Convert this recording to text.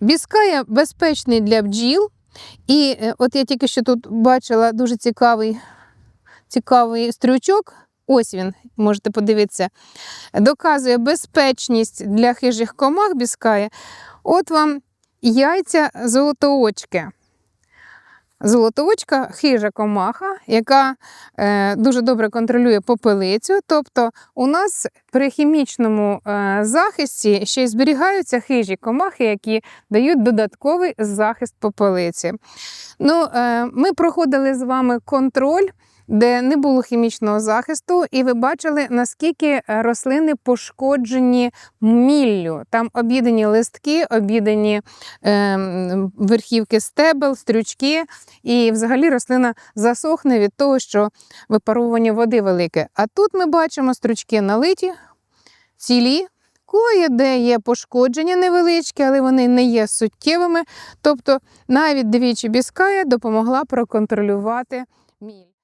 Біская безпечний для бджіл. І е, от я тільки що тут бачила дуже цікавий, цікавий стрючок. Ось він, можете подивитися. Доказує безпечність для хижих комах біскає. От вам яйця золотоочки. Золотоочка хижа комаха, яка е, дуже добре контролює попелицю. Тобто у нас при хімічному е, захисті ще й зберігаються хижі комахи, які дають додатковий захист попелиці. Ну, е, ми проходили з вами контроль. Де не було хімічного захисту, і ви бачили, наскільки е, рослини пошкоджені міллю. Там об'їдені листки, об'їдені е, верхівки стебел, стрючки, і взагалі рослина засохне від того, що випаровування води велике. А тут ми бачимо стручки налиті, цілі. Кое-де є пошкодження невеличкі, але вони не є суттєвими. Тобто навіть двічі біская допомогла проконтролювати міль.